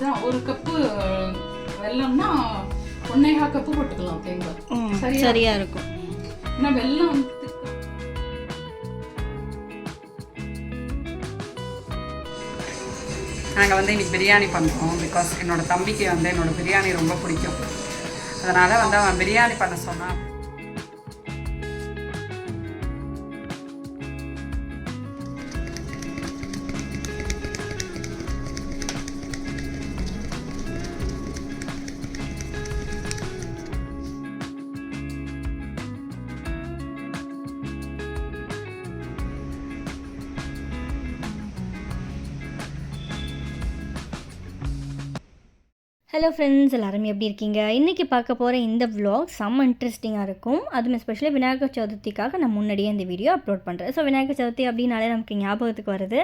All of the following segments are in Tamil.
இதான் ஒரு கப்பு வெல்லம்னா ஒன்னேகா கப்பு போட்டுக்கலாம் தேங்காய் சரியா? சரியாக இருக்கும். ஏன்னா திக்கு. நாங்கள் வந்து இன்னைக்கு பிரியாணி பண்ணுறோம் பிகாஸ் என்னோட தம்பிக்கு வந்து என்னோட பிரியாணி ரொம்ப பிடிக்கும். அதனால் வந்து அவன் பிரியாணி பண்ண சொன்னான். ஹலோ ஃப்ரெண்ட்ஸ் எல்லாரும் எப்படி இருக்கீங்க? இன்றைக்கி பார்க்க போகிற இந்த விலாக் செம்ம இன்ட்ரெஸ்டிங்காக இருக்கும். அதுவும் எஸ்பெஷலி விநாயகர் சதுர்த்திக்காக நான் முன்னாடியே இந்த வீடியோ அப்லோட் பண்ணுறேன் ஸோ விநாயகர் சதுர்த்தி அப்படின்னாலே நமக்கு ஞாபகத்துக்கு வருது.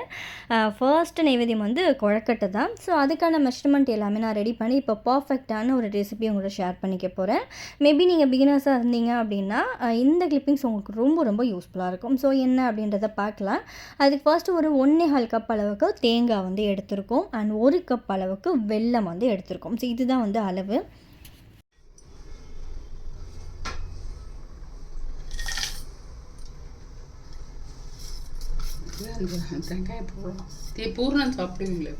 ஃபர்ஸ்ட் நைவேத்தியம் வந்து குழக்கட்டை தான். ஸோ அதுக்கான மெஷர்மெண்ட் எல்லாமே நான் ரெடி பண்ணி இப்போ பர்ஃபெக்டான ஒரு ரெசிபி உங்களோட ஷேர் பண்ணிக்க போகிறேன் மேபி நீங்கள் பிகினர்ஸாக இருந்தீங்க அப்படின்னா இந்த கிளிப்பிங்ஸ் உங்களுக்கு ரொம்ப ரொம்ப யூஸ்ஃபுல்லாக இருக்கும். ஸோ என்ன அப்படின்றத பார்க்கலாம். அதுக்கு ஃபர்ஸ்ட்டு ஒரு ஒன்றே கால் கப் அளவுக்கு தேங்காய் வந்து எடுத்திருக்கோம். அண்ட் ஒரு கப் அளவுக்கு வெல்லம் வந்து எடுத்திருக்கோம். இதுதான் வந்து அளவு. போடலாம் பூர்ணம் சாப்பிடுவீங்களே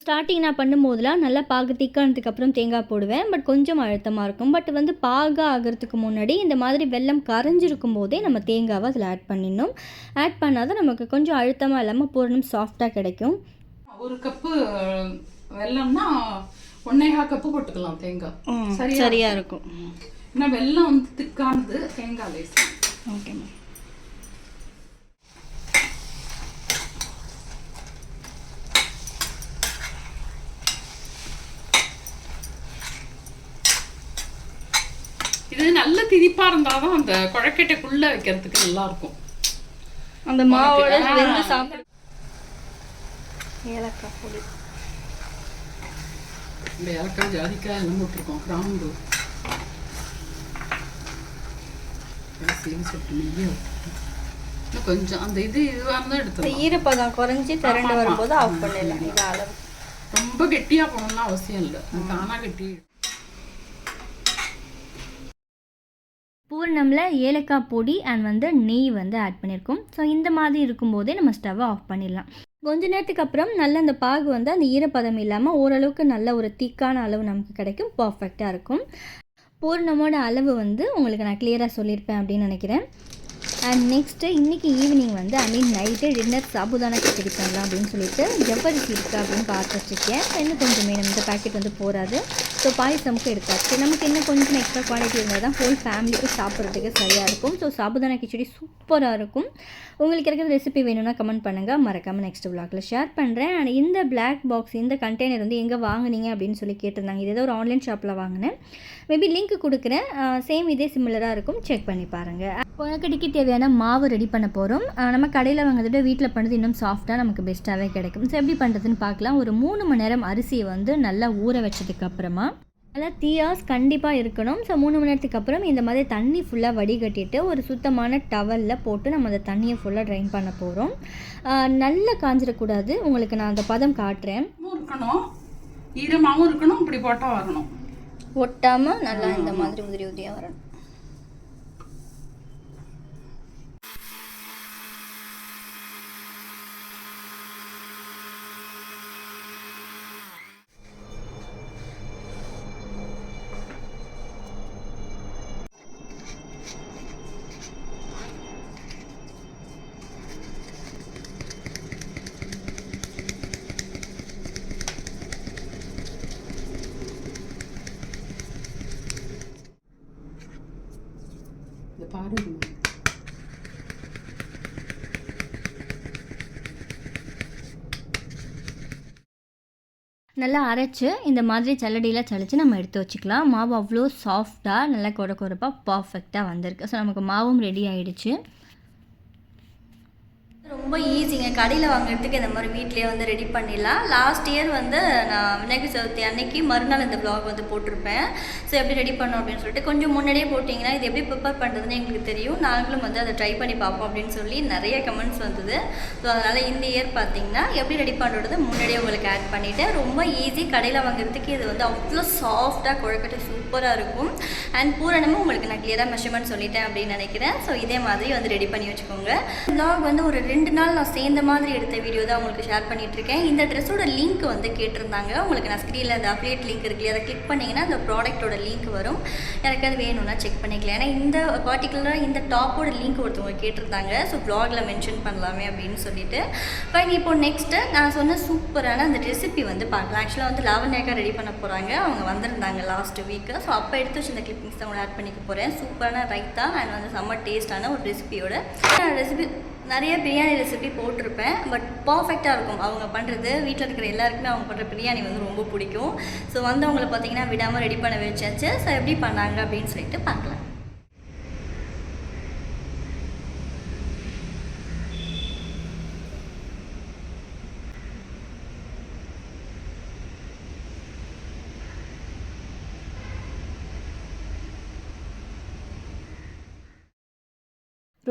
ஸ்டார்டிங் நான் பண்ணும்போதெல்லாம் நல்லா பாகு திக்கானதுக்கு அப்புறம் தேங்காய் போடுவேன். பட் கொஞ்சம் அழுத்தமாக இருக்கும். பட் வந்து பாகு ஆகிறதுக்கு முன்னாடி இந்த மாதிரி வெல்லம் கரைஞ்சிருக்கும் போதே நம்ம தேங்காவை அதில் ஆட் பண்ணிடணும். ஆட் பண்ணாதான் நமக்கு கொஞ்சம் அழுத்தமாக இல்லாமல் பூரணம் சாஃப்டாக கிடைக்கும். ஒரு கப்பு வெல்லம்னா ஒன்னேகா கப்பு போட்டுக்கலாம் தேங்காய் சரியா இருக்கும். ஏன்னா வெல்லம் வந்து திக்கானது தேங்காய் லேஸ் ஓகே மேம். இது நல்ல திதிப்பா இருந்தாதான் அந்த குழக்கட்டைக்குள்ள வைக்கிறதுக்கு நல்லா இருக்கும் அந்த மாவோட. வெந்து சாப்பிட ஏலக்காய் பொடி. இந்த ஏலக்காய் ஜாதிக்காய் எல்லாம் போட்டிருக்கோம் கிராம்பு கொஞ்சம் அந்த இது இதுவாக இருந்தால் எடுத்துக்கலாம் ஈரப்பதம் குறைஞ்சி திரண்டு. வரும்போது ஆஃப் பண்ணிடலாம் இது அளவு. ரொம்ப கெட்டியா போகணும்னு அவசியம் இல்லை. தானா கெட்டி பூர்ணமில் ஏலக்காய் பொடி அண்ட் வந்து நெய் வந்து ஆட் பண்ணியிருக்கோம் ஸோ இந்த மாதிரி இருக்கும்போதே நம்ம ஸ்டவ்வை ஆஃப் பண்ணிடலாம். கொஞ்ச நேரத்துக்கு அப்புறம் நல்ல அந்த பாகு வந்து அந்த ஈரப்பதம் இல்லாமல் ஓரளவுக்கு நல்ல ஒரு திக்கான அளவு நமக்கு கிடைக்கும். பர்ஃபெக்டாக இருக்கும். பூர்ணமோட அளவு வந்து உங்களுக்கு நான் கிளியராக சொல்லியிருப்பேன் அப்படின்னு நினைக்கிறேன். அண்ட் நெக்ஸ்ட்டு இன்றைக்கி ஈவினிங் வந்து I mean night dinner sabudana khichdi பண்ணலாம் அப்படின்னு சொல்லிட்டு ஜவ்வரிசி இருக்குது அப்படின்னு பார்த்து வச்சுருக்கேன். இன்னும் கொஞ்சம் மேடம் இந்த பேக்கெட் வந்து போகாது ஸோ பாயசமுக்கு எடுத்தாச்சு. நமக்கு இன்னும் கொஞ்சம் எக்ஸ்ட்ரா குவாலிட்டி இருந்தால் தான் ஹோல் ஃபேமிலிக்கு சாப்பிட்றதுக்கு சரியாக இருக்கும். ஸோ சாபுதானா கிச்சடி சூப்பராக இருக்கும். உங்களுக்கு இருக்கிற ரெசிபி வேணும்னா கமெண்ட் பண்ணுங்கள் மறக்காமல் நெக்ஸ்ட் vlogல ஷேர் பண்ணுறேன் அண்ட் இந்த பிளாக் பாக்ஸ் இந்த கண்டெய்னர் வந்து எங்கே வாங்குனீங்க அப்படின்னு சொல்லி கேட்டிருந்தாங்க. இது ஏதோ ஒரு ஆன்லைன் ஷாப்பில் வாங்கினேன். மேபி லிங்க் கொடுக்குறேன். சேம் இதே சிமிலராக இருக்கும். செக் பண்ணி பாருங்கள் கொழக்கட்டைக்கு தேவையான மாவு ரெடி பண்ண போகிறோம் நம்ம கடையில் வாங்குறதை விட வீட்டில் பண்ணுறது இன்னும் சாஃப்டாக நமக்கு பெஸ்ட்டாகவே கிடைக்கும். ஸோ எப்படி பண்ணுறதுன்னு பார்க்கலாம். ஒரு மூணு மணி நேரம் அரிசியை வந்து நல்லா ஊற வச்சதுக்கு அப்புறமா நல்லா தீயாஸ் கண்டிப்பாக இருக்கணும். ஸோ மூணு மணி நேரத்துக்கு அப்புறம் இந்த மாதிரி தண்ணி ஃபுல்லாக வடிகட்டிட்டு ஒரு சுத்தமான டவலில் போட்டு நம்ம அந்த தண்ணியை ஃபுல்லாக ட்ரைன் பண்ண போகிறோம் நல்லா காஞ்சிடக்கூடாது உங்களுக்கு நான் அந்த பதம் காட்டுறேன். இருக்கணும். ஈரமாகவும் இருக்கணும். இப்படி போட்டா வரணும். ஒட்டாமல் நல்லா இந்த மாதிரி உதிரி உதிரியாக வரணும். நல்லா அரைச்சு இந்த மாதிரி சல்லடியில் சளிச்சு நம்ம எடுத்து வச்சுக்கலாம். மாவு அவ்வளோ சாஃப்டாக நல்லா கொர கொரப்பாக பர்ஃபெக்டாக வந்திருக்கு. ஸோ நமக்கு மாவும் ரெடி ஆகிடுச்சு ரொம்ப ஈஸிங்க. கடையில் வாங்குறதுக்கு இந்த மாதிரி வீட்லேயே வந்து ரெடி பண்ணிடலாம். லாஸ்ட் இயர் வந்து நான் விநாயகர் சதுர்த்தி அன்னைக்கு மறுநாள் இந்த ப்ளாக் வந்து போட்டிருப்பேன். ஸோ எப்படி ரெடி பண்ணோம் அப்படின்னு சொல்லிட்டு கொஞ்சம் முன்னாடியே போட்டிங்கன்னா இது எப்படி ப்ரிப்பேர் பண்ணுறதுன்னு எங்களுக்கு தெரியும். நாங்களும் வந்து அதை ட்ரை பண்ணி பார்ப்போம் அப்படின்னு சொல்லி நிறைய கமெண்ட்ஸ் வந்தது. ஸோ அதனால் இந்த இயர் பார்த்தீங்கன்னா எப்படி ரெடி பண்ணுறது முன்னாடியே உங்களுக்கு ஆட் பண்ணிவிட்டேன் ரொம்ப ஈஸி கடையில் வாங்குறதுக்கு இது வந்து அவ்வளோ சாஃப்டாக குழக்கட்டை சூப்பராக இருக்கும். அண்ட் பூரணமும் உங்களுக்கு நான் கிளியராக மெஷர்மெண்ட் சொல்லிட்டேன் அப்படின்னு நினைக்கிறேன். ஸோ இதே மாதிரி வந்து ரெடி பண்ணி வச்சுக்கோங்க. ப்ளாக் வந்து ஒரு ரெண்டு ரெண்டு நாள் நான் சேர்ந்த மாதிரி எடுத்த வீடியோ தான் உங்களுக்கு ஷேர் பண்ணிகிட்ருக்கேன் இந்த ட்ரெஸ்ஸோட லிங்க் வந்து கேட்டிருந்தாங்க. உங்களுக்கு நான் ஸ்க்ரீனில் அந்த அப்டேட் லிங்க் இருக்கு அதை கிளிக் பண்ணிங்கன்னா அந்த ப்ராடக்ட்டோட லிங்க் வரும். எனக்கு அது வேணும்னா செக் பண்ணிக்கலாம். ஏன்னா இந்த பர்டிகுலராக இந்த டாப்போட லிங்க் ஒருத்தவங்க கேட்டிருந்தாங்க. ஸோ ப்ளாகில் மென்ஷன் பண்ணலாமே அப்படின்னு சொல்லிட்டு. ஃபைன் இப்போ நெக்ஸ்ட்டு நான் சொன்ன சூப்பரான அந்த ரெசிபி வந்து பார்க்கலாம். ஆக்சுவலாக வந்து லாவண்யாக்கா ரெடி பண்ண போகிறாங்க அவங்க வந்திருந்தாங்க லாஸ்ட் வீக்கு ஸோ அப்போ எடுத்து வச்சு இந்த கிளிப்பிங்ஸ் தான் ஆட் பண்ணிக்க போகிறேன் சூப்பரான ரைத்தா அண்ட் வந்து செம்ம டேஸ்டான ஒரு ரெசிபியோட ரெசிபி நிறைய பிரியாணி ரெசிபி போட்டிருப்பேன் பட் பர்ஃபெக்டாக இருக்கும். அவங்க பண்ணுறது வீட்டில் இருக்கிற எல்லாருக்குமே அவங்க பண்ணுற பிரியாணி வந்து ரொம்ப பிடிக்கும். ஸோ வந்தவங்களை பார்த்தீங்கன்னா விடாமல் ரெடி பண்ண வச்சாச்சு. ஸோ எப்படி பண்ணாங்க அப்படின்னு சொல்லிட்டு பார்க்கலாம்.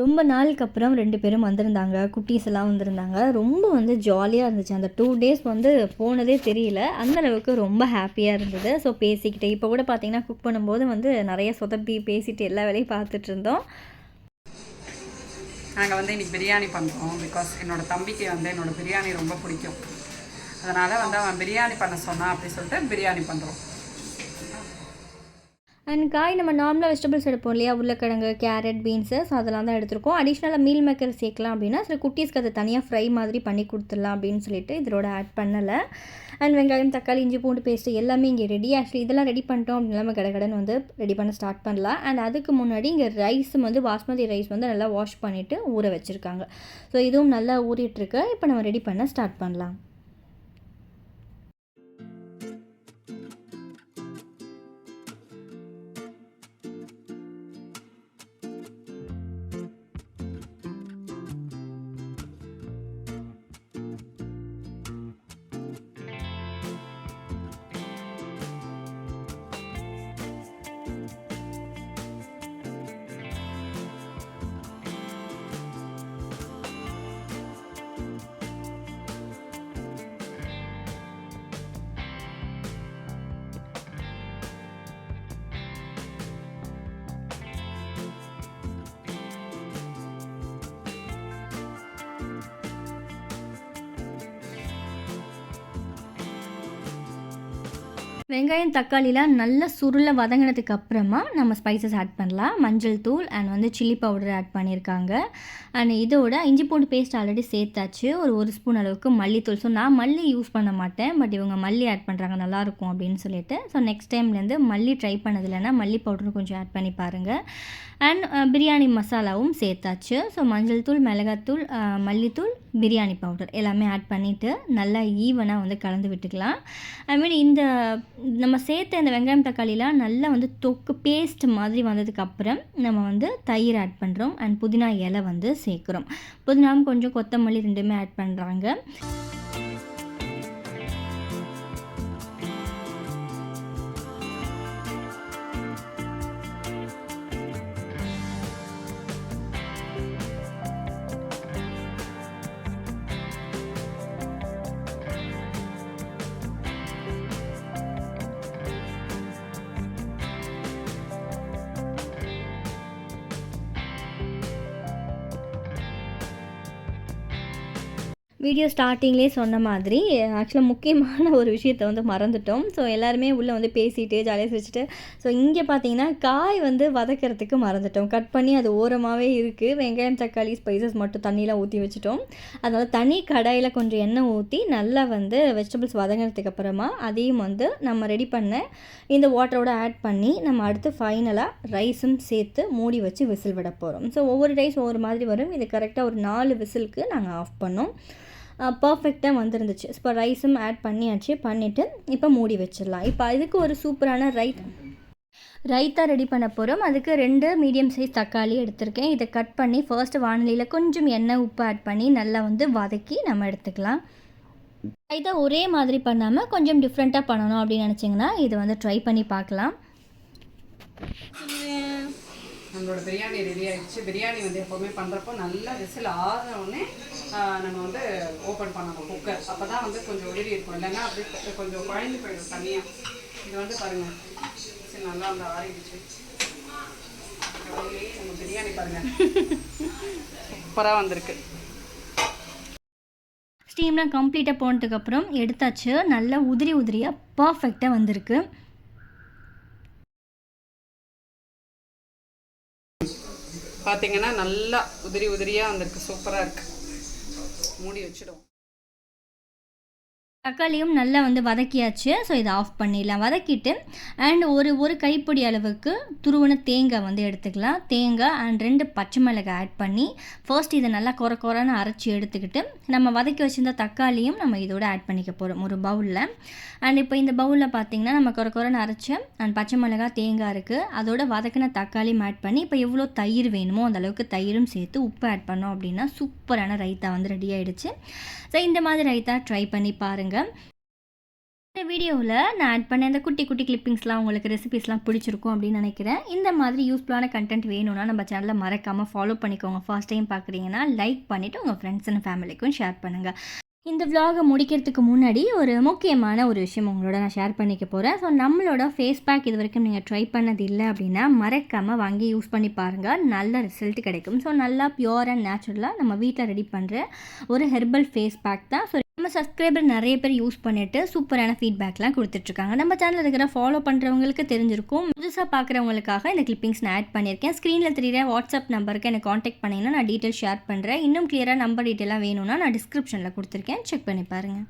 ரொம்ப நாளுக்கு அப்புறம் ரெண்டு பேரும் வந்திருந்தாங்க. குட்டீஸ் எல்லாம் வந்திருந்தாங்க. ரொம்ப வந்து ஜாலியாக இருந்துச்சு. அந்த டூ டேஸ் வந்து போனதே தெரியல. அந்த அளவுக்கு ரொம்ப ஹாப்பியாக இருந்தது. ஸோ பேசிக்கிட்டு இப்போ கூட பார்த்தீங்கன்னா குக் பண்ணும்போது வந்து நிறைய சொதப்பி பேசிட்டு எல்லா வேலையும் பார்த்துட்டு இருந்தோம். நாங்கள் வந்து இன்றைக்கி பிரியாணி பண்ணுறோம் பிகாஸ் என்னோடய தம்பிக்கு வந்து என்னோட பிரியாணி ரொம்ப பிடிக்கும். அதனால் வந்து அவன் பிரியாணி பண்ண சொன்னான் அப்படி சொல்லிட்டு பிரியாணி பண்ணுறோம் அண்ட் காய் நம்ம நார்மலாக வெஜிடபிள்ஸ் எடுப்போம் இல்லையா? உருளைக்கிழங்கு கேரட் பீன்ஸு ஸோ அதெல்லாம் தான் எடுத்திருக்கோம். அடிஷ்னலாக மீல் மேக்கர் சேர்க்கலாம் அப்படின்னா சில குட்டீஸ்க்கு அதை தனியாக ஃப்ரை மாதிரி பண்ணி கொடுத்துடலாம் அப்படின்னு சொல்லிட்டு இதோட ஆட் பண்ணலை. அண்ட் வெங்காயம் தக்காளி இஞ்சி பூண்டு பேஸ்ட்டு எல்லாமே இங்கே ரெடி ஆக்சுவலி இதெல்லாம் ரெடி பண்ணிட்டோம் அப்படின்னா கடகடன் வந்து ரெடி பண்ண ஸ்டார்ட் பண்ணலாம். அண்ட் அதுக்கு முன்னாடி இங்கே ரைஸ் வந்து பாஸ்மதி ரைஸ் வந்து நல்லா வாஷ் பண்ணிவிட்டு ஊற வச்சுருக்காங்க. ஸோ இதுவும் நல்லா ஊறிட்டுருக்கு. இப்போ நம்ம ரெடி பண்ண ஸ்டார்ட் பண்ணலாம். வெங்காயம் தக்காளிலாம் நல்லா சுருளை வதங்கினதுக்கு அப்புறமா நம்ம ஸ்பைசஸ் ஆட் பண்ணலாம். மஞ்சள் தூள் அண்ட் வந்து சில்லி பவுடர் ஆட் பண்ணியிருக்காங்க அண்ட் இதோட இஞ்சி பூண்டு பேஸ்ட் ஆல்ரெடி சேர்த்தாச்சு. ஒரு ஒரு ஸ்பூன் அளவுக்கு மல்லித்தூள். ஸோ நான் மல்லி யூஸ் பண்ண மாட்டேன். பட் இவங்க மல்லி ஆட் பண்ணுறாங்க நல்லாயிருக்கும் அப்படின்னு சொல்லிட்டு. ஸோ நெக்ஸ்ட் டைம்லேருந்து மல்லி ட்ரை பண்ணதில்லைன்னா மல்லி பவுடர் கொஞ்சம் ஆட் பண்ணி பாருங்கள் அண்ட் uh, பிரியாணி மசாலாவும் சேர்த்தாச்சு. ஸோ மஞ்சள் தூள் மிளகாத்தூள் uh, மல்லித்தூள் பிரியாணி பவுடர் எல்லாமே ஆட் பண்ணிவிட்டு நல்லா ஈவனாக வந்து கலந்து விட்டுக்கலாம். ஐ மீன் இந்த நம்ம சேர்த்த இந்த வெங்காயம் தக்காளிலாம் நல்லா வந்து தொக்கு பேஸ்ட் மாதிரி வந்ததுக்கு அப்புறம் நம்ம வந்து தயிர் ஆட் பண்ணுறோம் அண்ட் புதினா இலை வந்து சேர்க்குறோம். புதினாவும் கொஞ்சம் கொத்தமல்லி ரெண்டுமே ஆட் பண்ணுறாங்க வீடியோ ஸ்டார்டிங்லேயே சொன்ன மாதிரி ஆக்சுவலாக முக்கியமான ஒரு விஷயத்தை வந்து மறந்துட்டோம். ஸோ எல்லாருமே உள்ளே வந்து பேசிட்டு ஜாலியாக சிரிச்சிட்டு ஸோ இங்கே பார்த்தீங்கன்னா காய் வந்து வதக்கிறதுக்கு மறந்துட்டோம். கட் பண்ணி அது ஓரமாகவே இருக்குது வெங்காயம் தக்காளி ஸ்பைசஸ் மட்டும் தண்ணியெலாம் ஊற்றி வச்சுட்டோம். அதனால் தனி கடாயில் கொஞ்சம் எண்ணெய் ஊற்றி நல்லா வந்து வெஜிடபிள்ஸ் வதங்கினதுக்கு அப்புறமா அதையும் வந்து நம்ம ரெடி பண்ண இந்த வாட்டரோட ஆட் பண்ணி நம்ம அடுத்து ஃபைனலாக ரைஸும் சேர்த்து மூடி வச்சு விசில் விட போகிறோம் ஸோ ஒவ்வொரு ரைஸ் ஒவ்வொரு மாதிரி வரும். இது கரெக்டாக ஒரு நாலு விசிலுக்கு நாங்கள் ஆஃப் பண்ணோம். பர்ஃபெக்டாக வந்துருந்துச்சு. இப்போ ரைஸும் ஆட் பண்ணியாச்சு. பண்ணிவிட்டு இப்போ மூடி வச்சிடலாம். இப்போ அதுக்கு ஒரு சூப்பரான ரைட் ரைத்தா ரெடி பண்ண போகிறோம் அதுக்கு ரெண்டு மீடியம் சைஸ் தக்காளி எடுத்திருக்கேன். இதை கட் பண்ணி ஃபர்ஸ்ட் வானிலையில் கொஞ்சம் எண்ணெய் உப்பு ஆட் பண்ணி நல்லா வந்து வதக்கி நம்ம எடுத்துக்கலாம். ரைத்தா ஒரே மாதிரி பண்ணாமல் கொஞ்சம் டிஃப்ரெண்ட்டாக பண்ணணும் அப்படின்னு நினச்சிங்கன்னா இது வந்து ட்ரை பண்ணி பார்க்கலாம். நம்மளோட பிரியாணி ரெடி ஆகிடுச்சு பிரியாணி வந்து எப்போவுமே பண்ணுறப்போ நல்லா விசில் ஆறுன நம்ம வந்து ஓப்பன் பண்ணணும் குக்கர் அப்போ தான் வந்து கொஞ்சம் உருவி இருக்கும். இல்லைன்னா அப்படியே கொஞ்சம் குழம்பு போயிடும் தனியாக இது வந்து பாருங்கள் சரி நல்லா வந்து ஆறிடுச்சு. நம்ம பிரியாணி பாருங்கள் சூப்பராக வந்திருக்கு. ஸ்டீம்லாம் கம்ப்ளீட்டாக போனதுக்கப்புறம் எடுத்தாச்சு. நல்லா உதிரி உதிரியாக பர்ஃபெக்டாக வந்திருக்கு. பார்த்தீங்கன்னா நல்லா உதிரி உதிரியாக வந்திருக்கு. சூப்பராக இருக்குது மூடி வச்சிடும் தக்காளியும் நல்லா வந்து வதக்கியாச்சு. ஸோ இதை ஆஃப் பண்ணிடலாம். வதக்கிட்டு அண்ட் ஒரு ஒரு கைப்பிடி அளவுக்கு துருவன தேங்காய் வந்து எடுத்துக்கலாம். தேங்காய் அண்ட் ரெண்டு பச்சை மிளகாய் ஆட் பண்ணி ஃபர்ஸ்ட் இதை நல்லா குறை குறைன்னு அரைச்சி எடுத்துக்கிட்டு நம்ம வதக்கி வச்சிருந்த தக்காளியும் நம்ம இதோட ஆட் பண்ணிக்க போகிறோம் ஒரு பவுலில். அண்ட் இப்போ இந்த பவுலில் பார்த்தீங்கன்னா நம்ம குறை குறைன்னு அரைச்ச அண்ட் பச்சை மிளகாய் தேங்காய் இருக்குது அதோட வதக்கின தக்காளியும் ஆட் பண்ணி இப்போ எவ்வளோ தயிர் வேணுமோ அந்தளவுக்கு தயிரும் சேர்த்து உப்பு ஆட் பண்ணோம் அப்படின்னா சூப்பரான ரைத்தா வந்து ரெடி ஆகிடுச்சு ஸோ இந்த மாதிரி ரைத்தா ட்ரை பண்ணி பாருங்கள் இந்த வீடியோவில் நான் ஆட் பண்ண இந்த குட்டி குட்டி கிளிப்பிங்ஸ்லாம் உங்களுக்கு ரெசிபிஸ்லாம் பிடிச்சிருக்கும் அப்படின்னு நினைக்கிறேன். இந்த மாதிரி யூஸ்ஃபுல்லான கண்டென்ட் வேணும்னா நம்ம சேனலை மறக்காமல் ஃபாலோ பண்ணிக்கோங்க. ஃபர்ஸ்ட் டைம் பார்க்குறீங்கன்னா லைக் பண்ணிவிட்டு உங்கள் ஃப்ரெண்ட்ஸ் அண்ட் ஃபேமிலிக்கும் ஷேர் பண்ணுங்கள் இந்த விலாகை முடிக்கிறதுக்கு முன்னாடி ஒரு முக்கியமான ஒரு விஷயம் உங்களோட நான் ஷேர் பண்ணிக்க போகிறேன் ஸோ நம்மளோட ஃபேஸ் பேக் இது வரைக்கும் நீங்கள் ட்ரை பண்ணது இல்லை அப்படின்னா மறக்காமல் வாங்கி யூஸ் பண்ணி பாருங்கள் நல்ல ரிசல்ட் கிடைக்கும். ஸோ நல்லா பியூர் அண்ட் நேச்சுரலாக நம்ம வீட்டில் ரெடி பண்ணுற ஒரு ஹெர்பல் ஃபேஸ் பேக் தான். ஸோ நம்ம சப்ஸ்கிரைபர் நிறைய பேர் யூஸ் பண்ணிட்டு சூப்பரான ஃபீட்பேக்லாம் கொடுத்துட்ருக்காங்க. நம்ம சேனலில் இருக்கிற ஃபாலோ பண்ணுறவங்களுக்கு தெரிஞ்சிருக்கும். புதுசாக பார்க்குறவங்களுக்காக இந்த கிளிப்பிங்ஸ் நான் ஆட் பண்ணியிருக்கேன் ஸ்க்ரீனில் தெரியுற வாட்ஸ்அப் நம்பருக்கு எனக்கு காண்டாக்ட் பண்ணிங்கன்னா நான் டீட்டெயில் ஷேர் பண்ணுறேன் இன்னும் கிளியராக நம்பர் டீட்டெயிலாக வேணும்னா நான் டிஸ்கிரிப்ஷனில் கொடுத்துருக்கேன். செக் பண்ணி பாருங்கள்